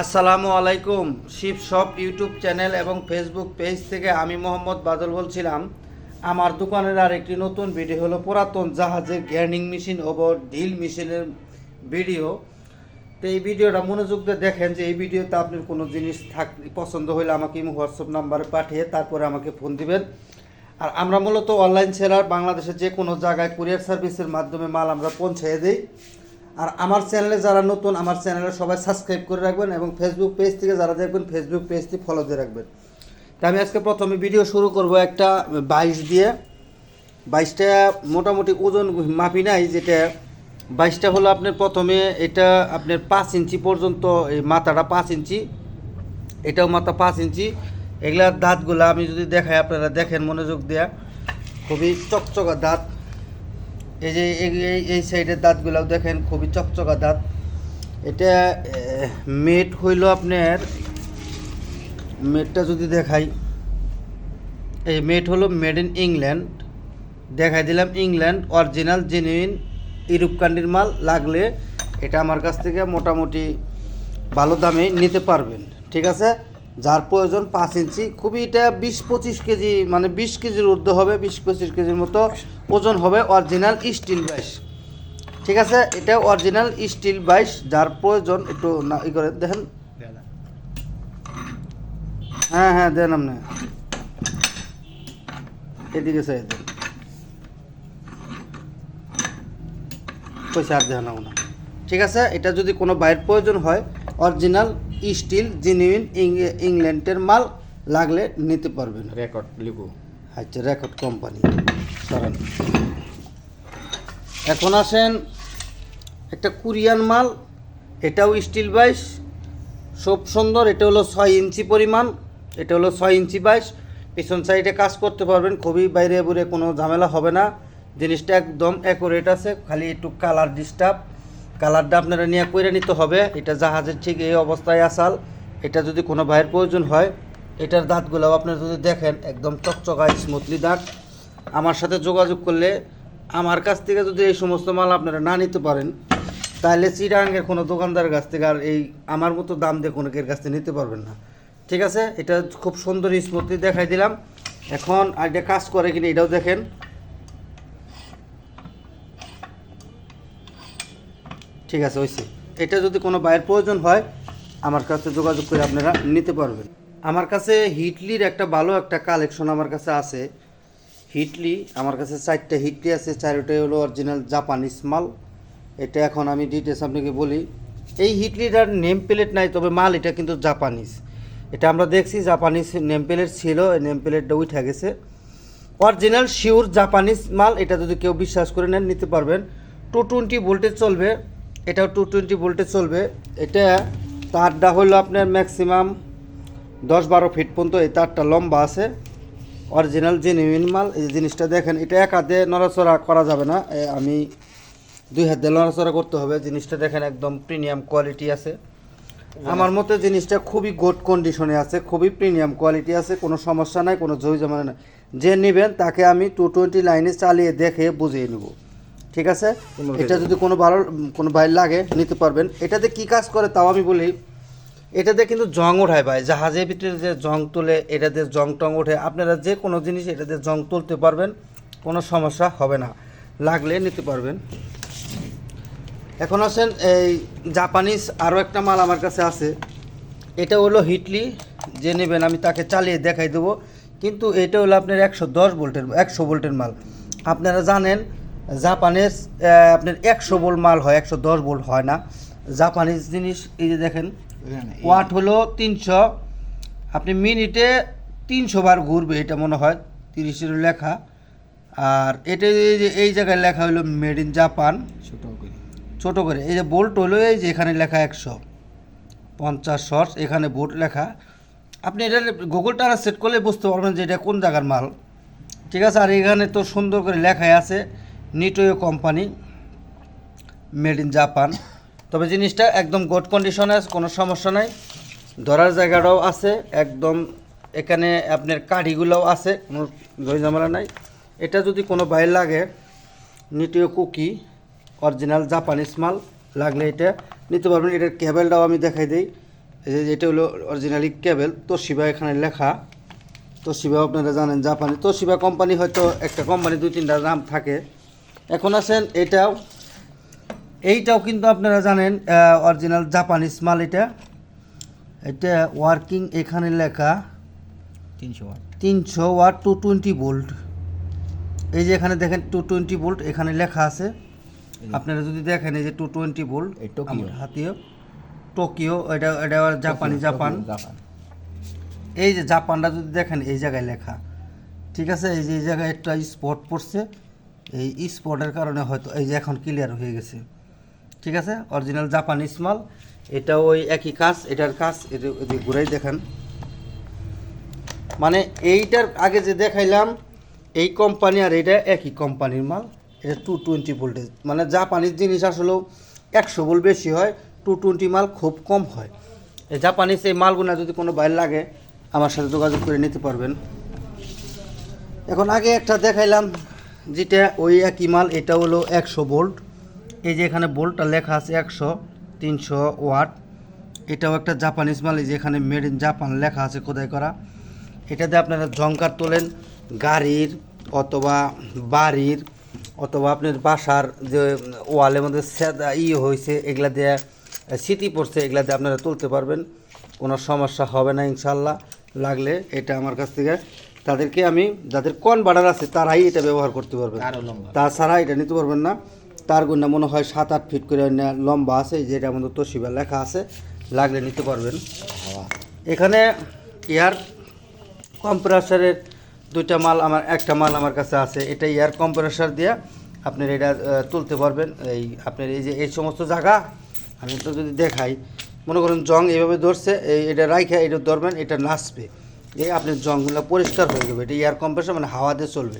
আসসালামু আলাইকুম, Shiv shop YouTube channel এবং ফেসবুক পেজ থেকে আমি মোহাম্মদ বাদল বলছিলাম। আমার দোকানের আর একটি নতুন ভিডিও হলো পুরাতন জাহাজের গ্যার্নিং মেশিন ওপর ডিল মেশিনের ভিডিও। তো এই ভিডিওটা মনোযোগ দিয়ে দেখেন যে এই ভিডিওতে আপনার কোনো জিনিস থাক, পছন্দ হলে আমাকে হোয়াটসঅ্যাপ নাম্বারে পাঠিয়ে তারপরে আমাকে ফোন দিবেন। আর আমরা মূলত অনলাইন সেলার বাংলাদেশের যে কোনো জায়গায় কুরিয়ার সার্ভিসের মাধ্যমে মাল আমরা পৌঁছে দিই। আর আমার চ্যানেলে যারা নতুন, আমার চ্যানেলে সবাই সাবস্ক্রাইব করে রাখবেন এবং ফেসবুক পেজ থেকে যারা দেখবেন ফেসবুক পেজটি ফলো দিয়ে রাখবেন। তা আমি আজকে প্রথমে ভিডিও শুরু করব একটা বাইশ দিয়ে। বাইশটা মোটামুটি ওজন মাপি নাই, যেটা বাইশটা হলো আপনার প্রথমে এটা আপনার পাঁচ ইঞ্চি পর্যন্ত, এই মাথাটা পাঁচ ইঞ্চি, এটাও মাথা পাঁচ ইঞ্চি। এগুলার দাঁতগুলো আমি যদি দেখাই, আপনারা দেখেন মনোযোগ দেয়া। খুবই চকচকা দাঁত। এই যে এই- এই- সাইডের দাঁতগুলোও দেখেন, খুবই চকচকা দাঁত। এটা মেট হইল আপনার, মেটটা যদি দেখাই, এই মেট হলো মেড ইন ইংল্যান্ড। দেখাই দিলাম ইংল্যান্ড, অরিজিনাল, জেনুইন, ইউরোপ মাল, লাগলে এটা আমার কাছ থেকে মোটামুটি ভালো দামে নিতে পারবেন, ঠিক আছে? যার প্রয়োজন পাঁচ ইঞ্চি। খুবই এটা বিশ পঁচিশ কেজি মানে বিশ কেজির ঊর্ধ্ব হবে, বিশ পঁচিশ কেজির মতো ওজন হবে অরিজিনাল স্টিল বাইশ। ঠিক আছে? এটা অরিজিনাল স্টিল বাইশ, যার প্রয়োজন একটু না ই করে দেখেন। হ্যাঁ হ্যাঁ দেন আপনি। এদিকে চাই, দেন। পয়সা আর দেন না ঠিক আছে? এটা যদি কোনো বাইর প্রয়োজন হয়, অরিজিনাল স্টিল জেনুইন ইংল্যান্ডের মাল লাগলে নিতে পারবেন। রেকর্ড লিখো আচ্ছা রেকর্ড কোম্পানি সরেন। এখন আসেন একটা কুরিয়ান মাল এটাও স্টিল বাইশ সব সুন্দর এটা হলো ছয় ইঞ্চি পরিমাণ এটা হলো ছয় ইঞ্চি বাইশ পিছন সাইডে কাজ করতে পারবেন খুবই বাইরে বুড়ে কোনো ঝামেলা হবে না। জিনিসটা একদম অ্যাকুরেট আছে খালি একটু কালার ডিস্টার্ব কালারটা আপনারা নিয়ে কইরে নিতে হবে। এটা জাহাজের ঠিক এই অবস্থায় আসাল। এটা যদি কোনো ভাইয়ের প্রয়োজন হয়, এটার দাঁতগুলো আপনারা যদি দেখেন, একদম চকচকায় স্মুথলি দাঁত। আমার সাথে যোগাযোগ করলে আমার কাছ থেকে যদি এই সমস্ত মাল আপনারা না নিতে পারেন, তাহলে চিরাঙ্গের কোনো দোকানদারের কাছ থেকে আর এই আমার মতো দাম দিয়ে কোনো কাছ থেকে নিতে পারবেন না। ঠিক আছে? এটা খুব সুন্দর স্মুথলি দেখাই দিলাম। এখন আর কাজ করে কিনা এটাও দেখেন। ঠিক আছে হয়েছে এটা যদি কোনো বাইরের প্রয়োজন হয়, আমার কাছে যোগাযোগ করে আপনারা নিতে পারবেন। আমার কাছে হিটলির একটা ভালো একটা কালেকশন আমার কাছে আছে। হিটলি, আমার কাছে চারটে হিটলি আছে। চারটাই হলো অরিজিনাল জাপানিজ মাল। এটা এখন আমি ডিটেলস আপনাকে বলি। এই হিটলিটার নেম প্লেট নাই, তবে মাল এটা কিন্তু জাপানিজ এটা আমরা দেখছি জাপানিজ নেম প্লেট ছিল নেম প্লেটটা উঠে গেছে। অরিজিনাল শিওর জাপানিজ মাল, এটা যদি কেউ বিশ্বাস করে নেন, নিতে পারবেন। টু টোয়েন্টি ভোল্টেজ চলবে। এটাও টু টোয়েন্টি ভোল্টেজ চলবে। এটা তারটা হলো আপনার ম্যাক্সিমাম দশ বারো ফিট পর্যন্ত এই তারটা লম্বা আছে। অরিজিনাল জেনুইন মাল এই জিনিসটা দেখেন এটা এক হাতে নড়াচড়া করা যাবে না। আমি দুই হাতে নড়াচড়া করতে হবে। জিনিসটা দেখেন একদম প্রিমিয়াম কোয়ালিটি আছে। আমার মতে জিনিসটা খুবই গুড কন্ডিশনে আছে খুবই প্রিমিয়াম কোয়ালিটি আছে কোনো সমস্যা নাই কোনো জয় জমা নাই। যে নেবেন তাকে আমি টু টোয়েন্টি লাইনে চালিয়ে দেখে বুঝিয়ে নেব। ঠিক আছে? এটা যদি কোনো ভালো কোনো ভাই লাগে নিতে পারবেন। এটাতে কি কাজ করে তাও আমি বলি। এটাতে কিন্তু জং ওঠায় ভাই। জাহাজের ভিতরে যে জং তোলে এটাতে জং টং ওঠে। আপনারা যে কোনো জিনিস এটাতে জং তুলতে পারবেন। কোনো সমস্যা হবে না। লাগলে নিতে পারবেন। এখন আসেন এই জাপানিজ আরও একটা মাল আমার কাছে আছে। এটা হলো হিটলি। যে নেবেন আমি তাকে চালিয়ে দেখাই দেবো। কিন্তু এটা হলো আপনার একশো দশ ভোল্টের একশো ভোল্টের মাল। আপনারা জানেন জাপানিজ আহ, আপনার একশো ভোল্ট মাল হয় একশো দশ ভোল্ট হয় না। জাপানিজ জিনিস এই যে দেখেন ওয়াট হলো তিনশো। আপনি মিনিটে তিনশো বার ঘুরবে এটা মনে হয় তিরিশের লেখা। আর এটা এই যে এই জায়গায় লেখা হলো মেড ইন জাপান। ছোট করে। ছোট করে। এই যে বোল্ট হলো এই যে এখানে লেখা একশো। পঞ্চাশ শর্টস এখানে বোল্ট লেখা। আপনি এটা গুগল ট্রান্সলেট করলে বুঝতে পারবেন যে এটা কোন জায়গার মাল। ঠিক আছে? আর এখানে তো সুন্দর করে লেখাই আছে। নিটোয়ো কোম্পানি মেড ইন জাপান তবে জিনিসটা একদম গুড কন্ডিশনে আছে কোনো সমস্যা নাই। ধরার জায়গাটাও আছে, একদম এখানে আপনার কাঠিগুলোও আছে, কোনো জয় ঝামেলা নাই। এটা যদি কোনো বাইর লাগে নিটিও কুকি অরিজিনাল জাপানিজ মাল লাগলে এটা নিতে পারবেন। এটার কেবেলটাও আমি দেখাই দিই। এটা হলো অরিজিনালি কেবল তোশিবা এখানে লেখা। তো তোশিবা আপনারা জানেন জাপানি তোশিবা কোম্পানি হয়তো একটা কোম্পানি দুই তিনটা নাম থাকে। এখন আছেন এটাও। এইটাও কিন্তু আপনারা জানেন অরিজিনাল জাপানিজ মাল এটা। এটা ওয়ার্কিং এখানে লেখা তিনশো ওয়াট। তিনশো ওয়াট টু টোয়েন্টি ভোল্ট এই যে এখানে দেখেন টু টোয়েন্টি ভোল্ট এখানে লেখা আছে। আপনারা যদি দেখেন এই যে টু টোয়েন্টি ভোল্ট এই টোকিও। টোকিও এটা এটা জাপানি জাপান জাপান এই যে জাপানটা যদি দেখেন এই জায়গায় লেখা। ঠিক আছে? এই যে এই জায়গায় একটা স্পট পড়ছে। এই স্পটের কারণে হয়তো এই যে এখন ক্লিয়ার হয়ে গেছে। ঠিক আছে? অরিজিনাল জাপানিজ মাল। এটা ওই একই কাজ, এটার কাজ এটা ঘুরাই দেখান। মানে এইটার আগে যে দেখাইলাম, এই কোম্পানি আর এটা একই কোম্পানির মাল। এটা টু টোয়েন্টি ভোল্টেজ মানে জাপানিজ জিনিস আসলেও একশো ভোল্ট বেশি হয় টু টোয়েন্টি মাল খুব কম হয়। এই জাপানিজ এই মালগুলো যদি কোনো বাইর লাগে, আমার সাথে যোগাযোগ করে নিতে পারবেন। এখন আগে একটা দেখাইলাম যেটা ওই একই মাল, এটা হলো একশো ভোল্ট এই যে এখানে ভোল্টটা লেখা আছে একশো, তিনশো ওয়াট। এটাও একটা জাপানিজ মাল, এই যে এখানে মেড ইন জাপান লেখা আছে খোদাই করা। এটাতে আপনারা জঙ্কার তোলেন, গাড়ির অথবা বাড়ির অথবা আপনার বাসার যে ওয়ালের মধ্যে সেদা ই হয়েছে, এগুলা দিয়ে স্মৃতি পড়ছে, এগুলা দিয়ে আপনারা তুলতে পারবেন। কোনো সমস্যা হবে না ইনশাল্লাহ লাগলে এটা আমার কাছ থেকে তাদেরকে আমি যাদের কন বাড়ার আছে তারাই এটা ব্যবহার করতে পারবে। আরও লম্বা। তাছাড়া এটা নিতে পারবেন না। তার গুণা মনে হয় সাত আট ফিট করে লম্বা আছে যেটা আমাদের তোশিবা লেখা আছে লাগলে নিতে পারবেন। এখানে এয়ার কম্প্রেসারের দুইটা মাল আমার একটা মাল আমার কাছে আছে। এটা এয়ার কম্প্রেসার দিয়ে আপনার এটা তুলতে পারবেন। এই আপনার এই যে এই সমস্ত জায়গা আমি তো যদি দেখাই। মনে করেন জং এইভাবে ধরছে এই এটা রাইখা এটা ধরবেন এটা নাচবে। এই আপনার জংগুলো পরিষ্কার হয়ে যাবে এটা এয়ার কম্প্রেসার মানে হাওয়া দিয়ে চলবে।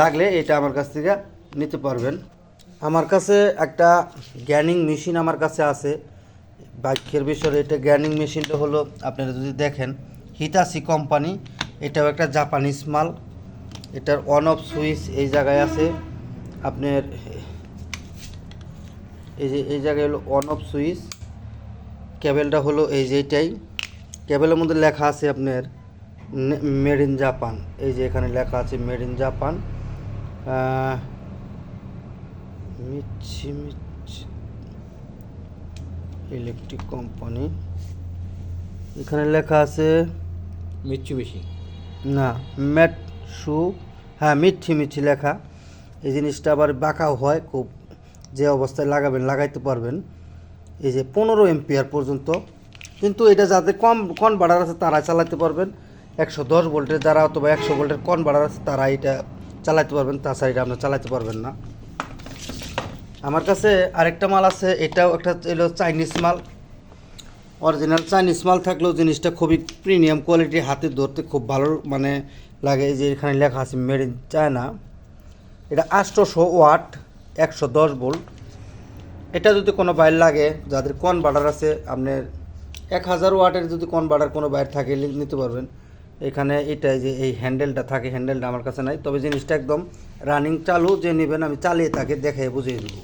লাগলে এটা আমার কাছ থেকে নিতে পারবেন। আমার কাছে একটা গ্যানিং মেশিন আমার কাছে আছে। বাইকের বিষয়ে এটা গ্যানিং মেশিনটা হলো, আপনারা যদি দেখেন হিতাসি কোম্পানি, এটাও একটা জাপানিজ মাল। এটার অন অফ সুইচ এই জায়গায় আছে। আপনার, এই যে, এই জায়গায় হলো অন অফ সুইচ কেবেলটা হলো এই যে এইটাই কেবেলের মধ্যে লেখা আছে আপনার মেড ইন জাপান এই যে এখানে লেখা আছে মেড ইন জাপান মিচ্ছি মিচ্ছি ইলেকট্রিক কোম্পানি এখানে লেখা আছে মিচ্ছু বেশি না ম্যাট শু হ্যাঁ মিঠি মিঠি লেখা এই জিনিসটা আবার বাঁকাও হয় খুব যে অবস্থায় লাগাবেন লাগাইতে পারবেন। এই যে পনেরো এম্পিয়ার পর্যন্ত কিন্তু এটা যাতে কম কন বাড়ার আছে তারা চালাতে পারবেন। একশো দশ ভোল্টের যারা অথবা একশো ভোল্টের কন বাড়ার আছে তারা এটা চালাতে পারবেন, তাছাড়া এটা আপনার চালাতে পারবেন না। আমার কাছে আরেকটা মাল আছে, এটাও একটা এলো চাইনিজ মাল। অরিজিনাল চাইনিজ মাল থাকলেও জিনিসটা খুবই প্রিমিয়াম কোয়ালিটি, হাতে ধরতে খুব ভালো মানে লাগে যে এখানে লেখা আছে মেড ইন চায়না। এটা আষ্টশো ওয়াট, একশো দশ ভোল্ট। এটা যদি কোনো বাইর লাগে, যাদের কন বার্ডার আছে, আপনার এক হাজার ওয়াটের যদি কন বার্ডার কোনো বাইর থাকে, নিতে পারবেন। এখানে এটাই যে এই হ্যান্ডেলটা থাকে হ্যান্ডেলটা আমার কাছে নাই। তবে জিনিসটা একদম রানিং চালু, যে নেবেন আমি চালিয়ে তাকে দেখে বুঝিয়ে দেবো।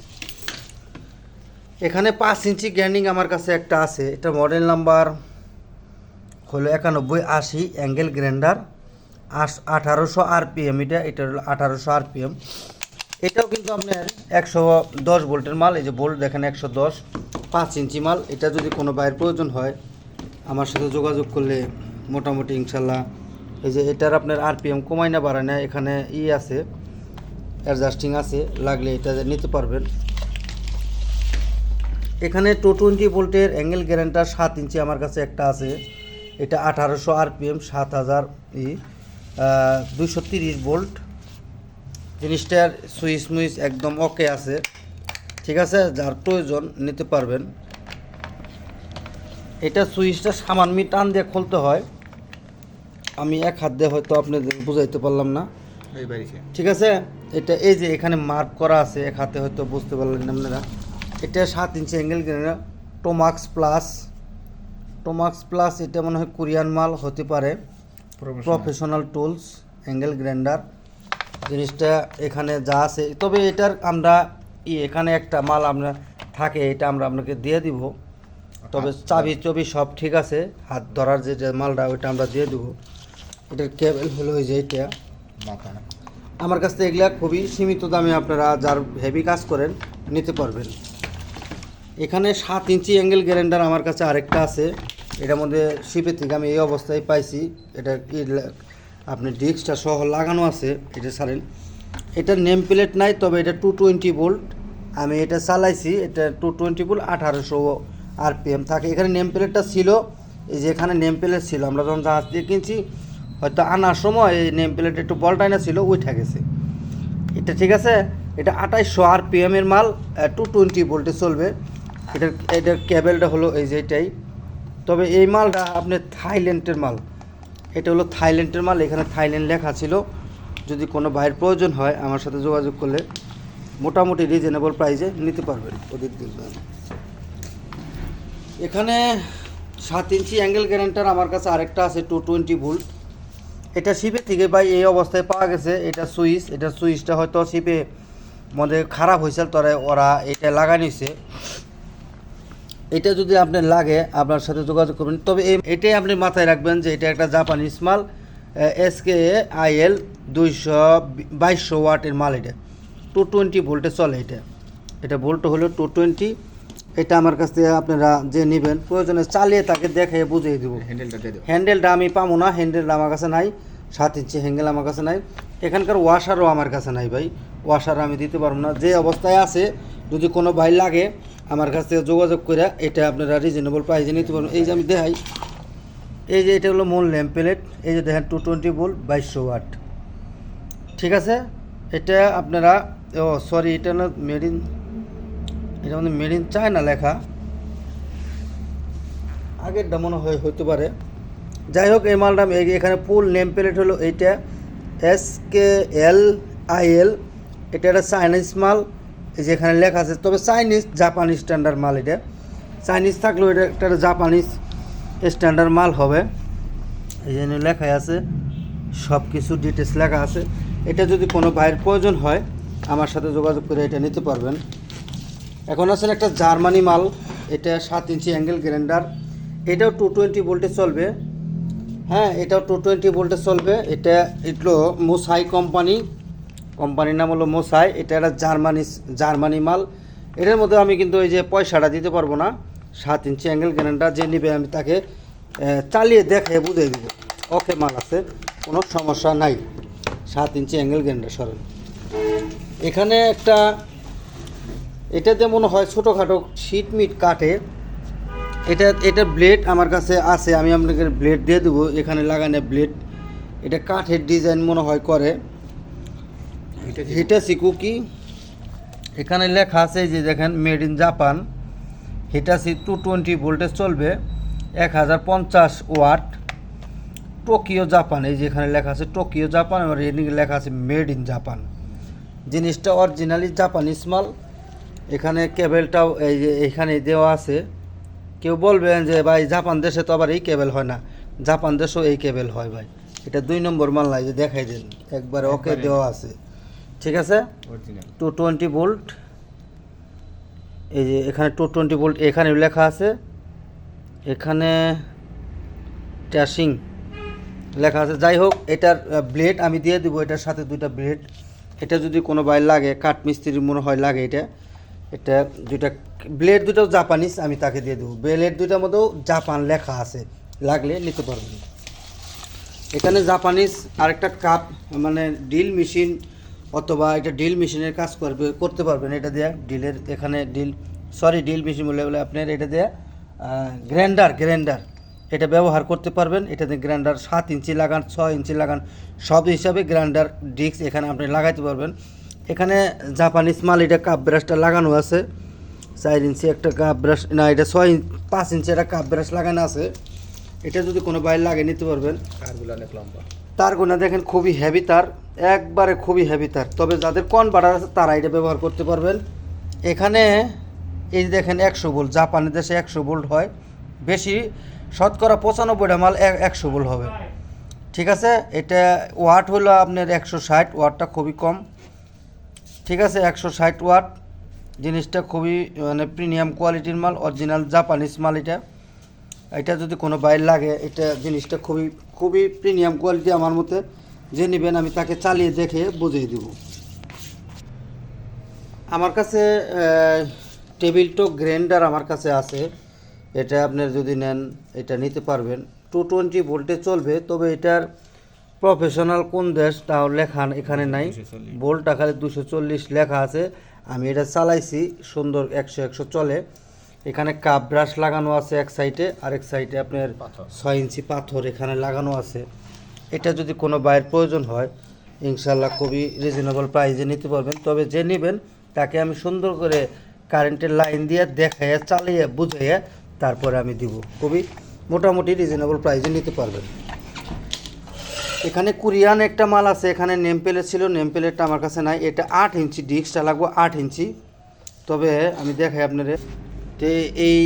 এখানে পাঁচ ইঞ্চি গ্যান্ডিং আমার কাছে একটা আছে। এটা মডেল নাম্বার হলো একানব্বই আশি অ্যাঙ্গেল গ্রাইন্ডার আশ আঠারোশো আরপিএম এটা এটা হলো আঠারোশো আরপিএম এটাও কিন্তু আপনার একশো দশ ভোল্টের মাল। এই যে বোল্ট দেখেন, একশো দশ, পাঁচ ইঞ্চি মাল। এটা যদি কোনো বাইরের প্রয়োজন হয়, আমার সাথে যোগাযোগ করলে মোটামুটি ইনশাল্লাহ। এই যে এটার আপনার আরপিএম কমাই না, বাড়ায় না, এখানে ই আছে অ্যাডজাস্টিং আছে, লাগলে এটা নিতে পারবেন। এখানে টু টোয়েন্টি ভোল্টের অ্যাঙ্গেল গ্যারেন্টার সাত ইঞ্চি আমার কাছে একটা আছে। এটা আঠারোশো আরপিএম সাত হাজার ই দুশো তিরিশ ভোল্ট। জিনিসটার সুইচ মুইচ একদম ওকে আছে। ঠিক আছে, যার প্রয়োজন নিতে পারবেন। এটা সুইচটা সামান্য টান দিয়ে খুলতে হয়। আমি এক হাত দিয়ে হয়তো আপনাদের বুঝাইতে পারলাম না। ঠিক আছে? এটা এই যে এখানে মার্ক করা আছে এক হাতে হয়তো বুঝতে পারলেন না আপনারা। এটা সাত inch angle Tomax plus Tomax plus এটা মনে হয় কোরিয়ান মাল হতে পারে। প্রফেশনাল টুলস অ্যাঙ্গেল গ্রাইন্ডার জিনিসটা এখানে যা আছে। তবে এটার আমরা এখানে একটা মাল আমরা থাকে এটা আমরা আপনাকে দিয়ে দিব। তবে চাবি চবি সব ঠিক আছে। হাত ধরার যে মালটা ওইটা আমরা দিয়ে দেবো। এটার কেবল হলো ওই যে এটা আমার কাছ থেকে এগুলা খুবই সীমিত দামে আপনারা যার হেভি কাজ করেন নিতে পারবেন। এখানে সাত ইঞ্চি অ্যাঙ্গেল গ্যারেন্ডার আমার কাছে আরেকটা আছে। এটার মধ্যে শিপের থেকে আমি এই অবস্থায় পাইছি। এটা লা- আপনি ডিস্কটা সহ লাগানো আছে এটা সারেন এটার নেম প্লেট নাই তবে এটা টু টোয়েন্টি ভোল্ট আমি এটা চালাইছি এটা টু টোয়েন্টি ভোল্ট আঠারোশো আরপিএম থাকে। এখানে নেম প্লেটটা ছিল, এই যে এখানে নেম প্লেট ছিল। আমরা যখন জাহাজ দিয়ে কিনছি, হয়তো আনার সময় এই নেম প্লেট একটু বলটাইনা ছিল উঠে গেছে। এটা ঠিক আছে? এটা আঠাইশশো আরপিএম এর মাল টু টোয়েন্টি ভোল্টে চলবে। এটার এটার ক্যাবেলটা হলো এই যে এটাই। তবে এই মালটা আপনি থাইল্যান্ডের মাল। এটা হলো থাইল্যান্ডের মাল, এখানে থাইল্যান্ড লেখা ছিল। যদি কোনো ভাইয়ের প্রয়োজন হয়, আমার সাথে যোগাযোগ করলে মোটামুটি রিজনেবল প্রাইসে নিতে পারবেন। ওদের দিন এখানে সাত ইঞ্চি অ্যাঙ্গেল গ্যারেন্টার আমার কাছে আরেকটা আছে টু টোয়েন্টি ভোল্ট এটা শিপে থেকে ভাই এই অবস্থায় পাওয়া গেছে, এটা সুইচ। এটা সুইচটা হয়তো শিপে মধ্যে খারাপ হয়েছে, তবে ওরা এটা লাগাই নিছে। এটা যদি আপনার লাগে, আপনার সাথে যোগাযোগ করবেন। তবে এই এটাই আপনি মাথায় রাখবেন যে এটা একটা জাপানিজ মাল এস কে আইএল দুইশো বাইশশো ওয়াটের মাল এটা। টু টোয়েন্টি ভোল্টে চলে এটা। এটা ভোল্ট হলো টু টোয়েন্টি এটা আমার কাছ থেকে আপনারা যে নেবেন প্রয়োজনে চালিয়ে তাকে দেখে বুঝিয়ে দেবো। হ্যান্ডেলটা হ্যান্ডেলটা আমি পাবো না হ্যান্ডেলটা আমার কাছে নাই সাত ইঞ্চি হ্যান্ডেল আমার কাছে নাই। এখানকার ওয়াশারও আমার কাছে নাই ভাই ওয়াশার আমি দিতে পারব না। যে অবস্থায় আছে যদি কোনো ভাই লাগে আমার কাছ থেকে যোগাযোগ করে এটা আপনারা রিজনেবল প্রাইসে নিতে পারবেন। এই যে আমি দেখাই এই যে এটা হলো মূল ল্যাম্প প্লেট এই যে দেখেন টু টোয়েন্টি ভোল্ট বাইশশো ওয়াট ঠিক আছে? এটা আপনারা ও সরি এটা হলো মেড ইন এটা মানে মেড ইন চায়না লেখা। আগেরটা মনে হয় হইতে পারে। যাই হোক, এই মালটা এখানে ফুল নেম প্লেট হলো, এইটা S K L I L এটা একটা চাইনিজ মাল, এই যে এখানে লেখা আছে। তবে চাইনিজ জাপানিজ স্ট্যান্ডার্ড মাল এটা। চাইনিজ থাকলেও এটা একটা জাপানিজ স্ট্যান্ডার্ড মাল হবে। এই জন্য লেখাই আছে সব কিছু ডিটেলস লেখা আছে। এটা যদি কোনো ভাইয়ের প্রয়োজন হয়, আমার সাথে যোগাযোগ করে এটা নিতে পারবেন। এখন আছেন একটা জার্মানি মাল, এটা সাত ইঞ্চি অ্যাঙ্গেল গ্রাইন্ডার এটাও টু টোয়েন্টি ভোল্টে চলবে। হ্যাঁ এটাও টু টোয়েন্টি ভোল্টে চলবে। এটা এগুলো মোসাই কোম্পানি কোম্পানির নাম হলো মোসাই, এটা একটা জার্মানি জার্মানি মাল। এটার মধ্যে আমি কিন্তু ওই যে পয়সাটা দিতে পারব না। সাত ইঞ্চি অ্যাঙ্গেল গ্রাইন্ডার যে নেবে, আমি তাকে চালিয়ে দেখে বুঝিয়ে দেবো। ওকে, মাল আছে, কোনো সমস্যা নাই। সাত ইঞ্চি অ্যাঙ্গেল গ্রাইন্ডার সরেন। এখানে একটা এটাতে মনে হয় ছোটোখাটো শীট মিট কাটে। এটা এটা ব্লেড আমার কাছে আছে আমি আপনাকে ব্লেড দিয়ে দেবো। এখানে লাগানো ব্লেড এটা কাঠের ডিজাইন মনে হয় করে। হিটাসি কুকি এখানে লেখা আছে যে দেখেন made in Japan Hitachi two twenty voltage চলবে এক হাজার পঞ্চাশ ওয়াট। টোকিও জাপান এই যে এখানে লেখা আছে টোকিও জাপান আর এদিকে লেখা আছে মেড ইন জাপান জিনিসটা অরিজিনালি জাপানিজ মাল। এখানে কেবেলটাও এই যে এখানে দেওয়া আছে। কেউ বলবেন যে ভাই জাপান দেশে তো আবার এই কেবেল হয় না। জাপান দেশেও এই কেবেল হয় ভাই। এটা দুই নম্বর মাল নাই যে দেখাই দেন। একবারে ওকে দেওয়া আছে। ঠিক আছে? Two twenty volt. এই যে এখানে টু টোয়েন্টি ভোল্ট এখানে লেখা আছে। এখানে ট্যাশিং লেখা আছে। যাই হোক এটার ব্লেড আমি দিয়ে দেবো এটার সাথে দুইটা ব্লেড। এটা যদি কোনো ভাই লাগে কাঠ মিস্ত্রি মনে হয় লাগে এটা। এটা দুইটা ব্লেড দুটো জাপানিজ আমি তাকে দিয়ে দেবো। ব্লেড দুইটার মধ্যেও জাপান লেখা আছে, লাগলে নিতে পারবেন। এখানে জাপানিজ আরেকটা কাপ মানে ডিল মেশিন অথবা এটা ডিল মেশিনের কাজ করবে, করতে পারবেন এটা দিয়ে। ডিলের এখানে ডিল সরি ডিল মেশিন বলে বলে আপনার এটা দিয়ে গ্রাইন্ডার গ্রাইন্ডার এটা ব্যবহার করতে পারবেন। এটাতে গ্রাইন্ডার সাত ইঞ্চি লাগান, ছয় ইঞ্চি লাগান, সব হিসাবে গ্রাইন্ডার ডিস্ক এখানে আপনি লাগাইতে পারবেন। এখানে জাপানিজ মাল এটা কাপ ব্রাশটা লাগানো আছে। চার ইঞ্চি একটা কাপ ব্রাশ না এটা ছয় ইঞ্চ পাঁচ ইঞ্চি একটা কাপ ব্রাশ লাগানো আছে। এটা যদি কোনো বাইরে লাগে নিতে পারবেন। কারগুলো অনেক লম্বা। তারগুলো দেখেন খুবই হেভি তার একবারে খুবই হেভি তার। তবে যাদের কন বাড়ার আছে তারা এটা ব্যবহার করতে পারবেন। এখানে এই দেখেন একশো ভোল্ট জাপানি দেশে একশো ভোল্ট হয়। বেশি শতকরা পঁচানব্বইটা মাল এক- একশো ভোল্ট হবে। ঠিক আছে? এটা ওয়াট হলো আপনার একশো ষাট ওয়াটটা খুবই কম। ঠিক আছে, একশো ষাট ওয়াট। জিনিসটা খুবই মানে প্রিমিয়াম কোয়ালিটির মাল অরিজিনাল জাপানিজ মাল এটা। এটা যদি কোনো বাইর লাগে, এটা জিনিসটা খুবই খুবই প্রিমিয়াম কোয়ালিটি আমার মতে। যে নেবেন, আমি তাকে চালিয়ে দেখে বুঝিয়ে দেব। আমার কাছে টেবিল টক গ্রাইন্ডার আমার কাছে আছে। এটা আপনার যদি নেন, এটা নিতে পারবেন। টু টোয়েন্টি ভোল্টে চলবে, তবে এটার প্রফেশনাল কোন দেশ? তাও লেখা এখানে নাই। 240 ভোল্টটা খালি দুশো চল্লিশ লেখা আছে। আমি এটা চালাইছি সুন্দর একশো একশো চলে। এখানে কাপ ব্রাশ লাগানো আছে এক সাইডে আরেক সাইডে আপনার ছয় ইঞ্চি পাথর এখানে লাগানো আছে। এটা যদি কোনো বাইরের প্রয়োজন হয় ইনশাল্লাহ খুবই রিজনেবল প্রাইসে নিতে পারবেন। তবে যে নেবেন তাকে আমি সুন্দর করে কারেন্টের লাইন দিয়ে দেখাইয়া চালিয়ে বুঝাইয়া তারপরে আমি দিব। খুবই মোটামুটি রিজনেবল প্রাইসে নিতে পারবেন। এখানে কোরিয়ান একটা মাল আছে, এখানে নেম প্লেট ছিল, নেম প্লেটটা আমার কাছে নাই। এটা আট ইঞ্চি ডিস্কটা লাগবো আট ইঞ্চি। তবে আমি দেখাই আপনাদের। তো এই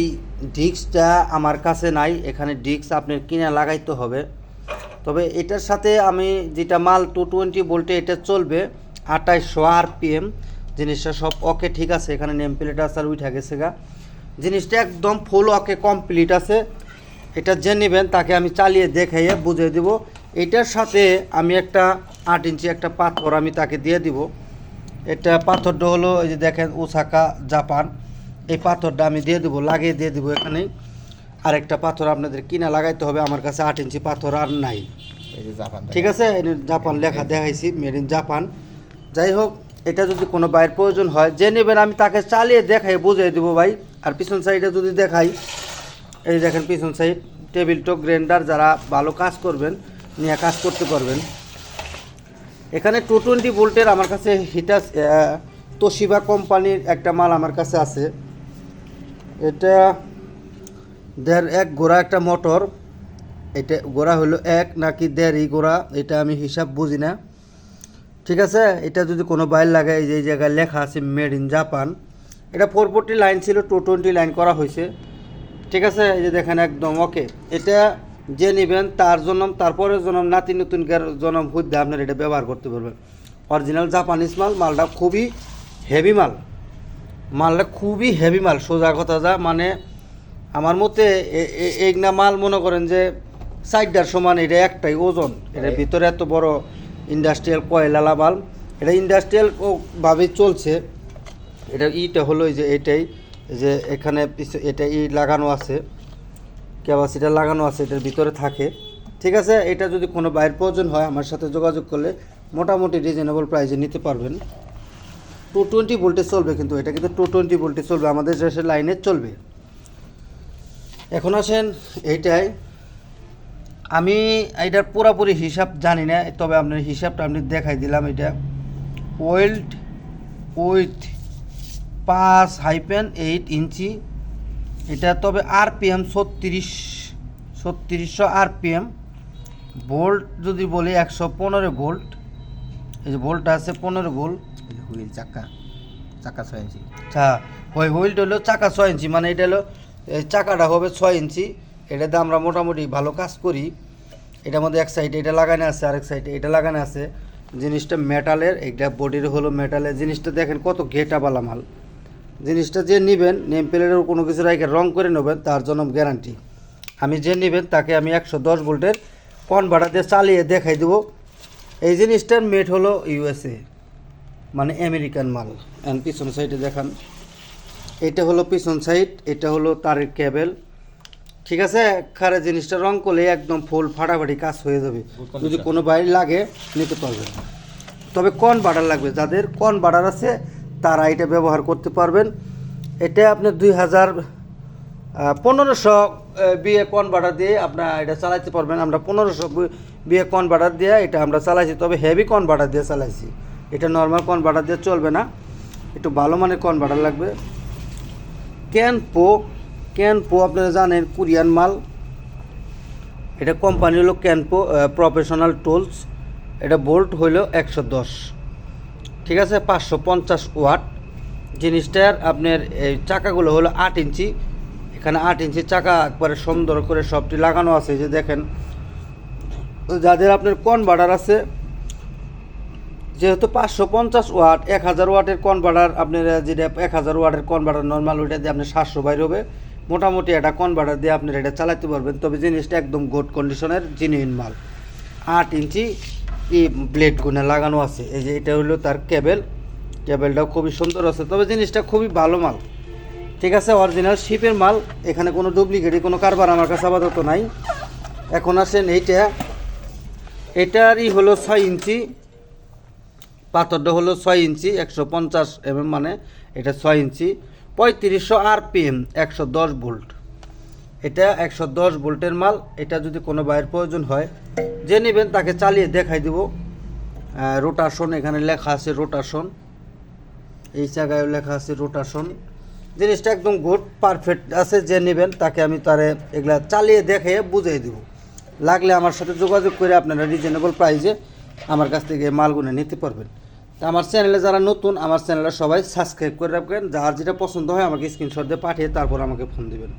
ডিস্কটা আমার কাছে নাই, এখানে ডিস্ক আপনার কিনে লাগাইতে হবে। তবে এটার সাথে আমি যেটা মাল টু টোয়েন্টি বলতে এটা চলবে, আঠাইশশো আর পিএম জিনিসটা সব ওকে ঠিক আছে, এখানে নেম প্লেট আছে আর উঠে গেছে গা। জিনিসটা একদম ফুল ওকে কমপ্লিট আছে। এটা যে নেবেন তাকে আমি চালিয়ে দেখাইয়ে বুঝিয়ে দিব। এটার সাথে আমি একটা আট ইঞ্চি একটা পাথর আমি তাকে দিয়ে দিব। এটা পাথরটা হলো এই যে দেখেন ওসাকা জাপান। এই পাথরটা আমি দিয়ে দেবো লাগিয়ে দিয়ে দেবো এখানে। আরেকটা পাথর আপনাদের কিনা লাগাইতে হবে আমার কাছে আট ইঞ্চি পাথর আর নাই। এই যে জাপান ঠিক আছে? জাপান লেখা দেখাইছি মেড ইন জাপান যাই হোক এটা যদি কোনো বাইরের প্রয়োজন হয় যে নেবেন আমি তাকে চালিয়ে দেখাই বুঝিয়ে দেবো ভাই। আর পিছন সাইডে যদি দেখাই এই দেখেন পিছন সাইড টেবিল টক গ্রাইন্ডার যারা ভালো কাজ করবেন নিয়ে কাজ করতে পারবেন। এখানে টু টোয়েন্টি ভোল্টের আমার কাছে হিটাস তোশিবা কোম্পানির একটা মাল আমার কাছে আছে। এটা দেড় এক গোড়া একটা মোটর এটা গোড়া হলো এক নাকি দেড় এই গোড়া, এটা আমি হিসাব বুঝি না। ঠিক আছে? এটা যদি কোনো বাইর লাগে, এই যে জায়গায় লেখা আছে মেড ইন জাপান এটা ফোর ফোরটি লাইন ছিল টু টোয়েন্টি লাইন করা হয়েছে। ঠিক আছে? এই যে দেখেন একদম ওকে এটা যে নেবেন তার জন্য তারপরের জন্য নাতি নতুন জন্ম হুদ্দে আপনার এটা ব্যবহার করতে পারবেন। অরিজিনাল জাপানিজ মাল, মালটা খুবই হেভি মাল। মালটা খুবই হেভি মাল, সোজা কথা যা মানে আমার মতে এ- মাল মনে করেন যে সাইডটার সমান এটা একটাই ওজন। এটার ভিতরে এত বড় ইন্ডাস্ট্রিয়াল কয়লালা মাল। এটা ইন্ডাস্ট্রিয়াল ভাবে চলছে। এটা ইটা হলো যে এটাই যে এখানে এটা ই লাগানো আছে। ক্যাপাসিটার লাগানো আছে, এটার ভিতরে থাকে। ঠিক আছে? এটা যদি কোনো বাইরের প্রয়োজন হয়, আমার সাথে যোগাযোগ করলে মোটামুটি রিজনেবল প্রাইসে নিতে পারবেন। টু টোয়েন্টি ভোল্টে চলবে কিন্তু, এটা কিন্তু টু টোয়েন্টি ভোল্টে চলবে, আমাদের দেশের লাইনে চলবে। এখন আসেন, এইটাই। আমি এটার পুরোপুরি হিসাব জানি না, তবে আপনার হিসাবটা আপনি দেখাই দিলাম এটা। ওয়েল্ড উইথ পাঁচ হাইপেন এইট ইঞ্চি এটা তবে আর পি এম ছত্রিশ ছত্রিশশো আর পি এম ভোল্ট যদি বলি একশো পনেরো ভোল্ট এই যে ভোল্ট আছে পনেরো ভোল্ট হুইল চাকা চাকা ছয় ইঞ্চি। হ্যাঁ ওই হুইলটা হলো চাকা ছয় ইঞ্চি মানে এটা হলো এই চাকাটা হবে ছয় ইঞ্চি। এটাতে আমরা মোটামুটি ভালো কাজ করি। এটার মধ্যে এক সাইডে এটা লাগানো আছে আরেক সাইডে এটা লাগানো আছে। জিনিসটা মেটালের এটা বডির হলো মেটালের জিনিসটা দেখেন কত ঘেটাবালা মাল জিনিসটা যে নেবেন নেম প্লেটের কোনো কিছু রাখে রং করে নেবেন তার জন্য গ্যারান্টি আমি যে নেবেন তাকে আমি একশো দশ ভোল্টের কনভার্টার দিয়ে চালিয়ে দেখাই দেবো। এই জিনিসটার মেট হলো ইউএসএ মানে আমেরিকান মাল। অ্যান্ড পিছন সাইডে দেখান। এটা হলো পিছন সাইড এটা হলো তারের কেবেল ঠিক আছে? খারে জিনিসটা রং করলে একদম ফুল ফাটাফাটি কাজ হয়ে যাবে। যদি কোনো বাইরে লাগে নিতে পারবেন। তবে কন বাটার লাগবে। যাদের কন বাটার আছে তারা এটা ব্যবহার করতে পারবেন। এটা আপনি দুই হাজার পনেরোশো বিয়ে কনভার্টার দিয়ে আপনার এটা চালাইতে পারবেন। আমরা পনেরোশো বিয়ে কনভার্টার দিয়ে এটা আমরা চালাইছি, তবে হেভি কনভার্টার দিয়ে চালাইছি। এটা নর্মাল কনভার্টার দিয়ে চলবে না। একটু ভালো মানের কনভার্টার লাগবে। ক্যান পো ক্যান পো আপনারা জানেন, কোরিয়ান মাল। এটা কোম্পানি হলো ক্যানপো প্রফেশনাল টুলস। এটা বোল্ট হইল একশো দশ। ঠিক আছে? পাঁচশো পঞ্চাশ ওয়াট। জিনিসটার আপনার এই চাকাগুলো হলো আট ইঞ্চি। এখানে আট ইঞ্চি চাকা একবারে সুন্দর করে সবটি লাগানো আছে যে দেখেন। যাদের আপনার কনভার্টার আছে, যেহেতু পাঁচশো পঞ্চাশ ওয়াট, এক হাজার ওয়াটের কনভার্টার আপনার যেটা এক হাজার ওয়াটের কনভার্টার নর্মাল ওইটা দিয়ে আপনার সাতশো বাইর হবে। মোটামুটি একটা কনভার্টার দিয়ে আপনার এটা চালাতে পারবেন। তবে জিনিসটা একদম গুড কন্ডিশনের জিনুইন মাল। আট ইঞ্চি ই ব্লেড গুনে লাগানো আছে। এই যে এটা হলো তার কেবেল কেবেলটাও খুবই সুন্দর আছে, তবে জিনিসটা খুবই ভালো মাল। ঠিক আছে অরিজিনাল শিপের মাল। এখানে কোনো ডুপ্লিকেটের কোনো কারবার আমার কাছে আপাতত নাই। এখন আসেন এইটা। এটারই হলো ছয় ইঞ্চি। পাথরটা হলো ছয় ইঞ্চি, একশো পঞ্চাশ এমএম মানে এটা ছয় ইঞ্চি। পঁয়ত্রিশশো আর পিএম একশো দশ ভোল্ট। এটা একশো দশ ভোল্টের মাল, এটা যদি কোনো বাইয়ের প্রয়োজন হয়, যে নেবেন তাকে চালিয়ে দেখাই দিব। রোটাশন এখানে লেখা আছে রোটাশন এই জায়গায় লেখা আছে রোটাশন জিনিসটা একদম গুড পারফেক্ট আছে, যে নেবেন তাকে আমি তারে এগুলা চালিয়ে দেখে বুঝিয়ে দিব। লাগলে আমার সাথে যোগাযোগ করে আপনারা রিজনেবল প্রাইসে আমার কাছ থেকে মালগুলো নিতে পারবেন। তা আমার চ্যানেলে যারা নতুন, আমার চ্যানেলে সবাই সাবস্ক্রাইব করে রাখবেন। যার যেটা পছন্দ হয় আমাকে স্ক্রিনশট দিয়ে পাঠিয়ে তারপর আমাকে ফোন দিবেন।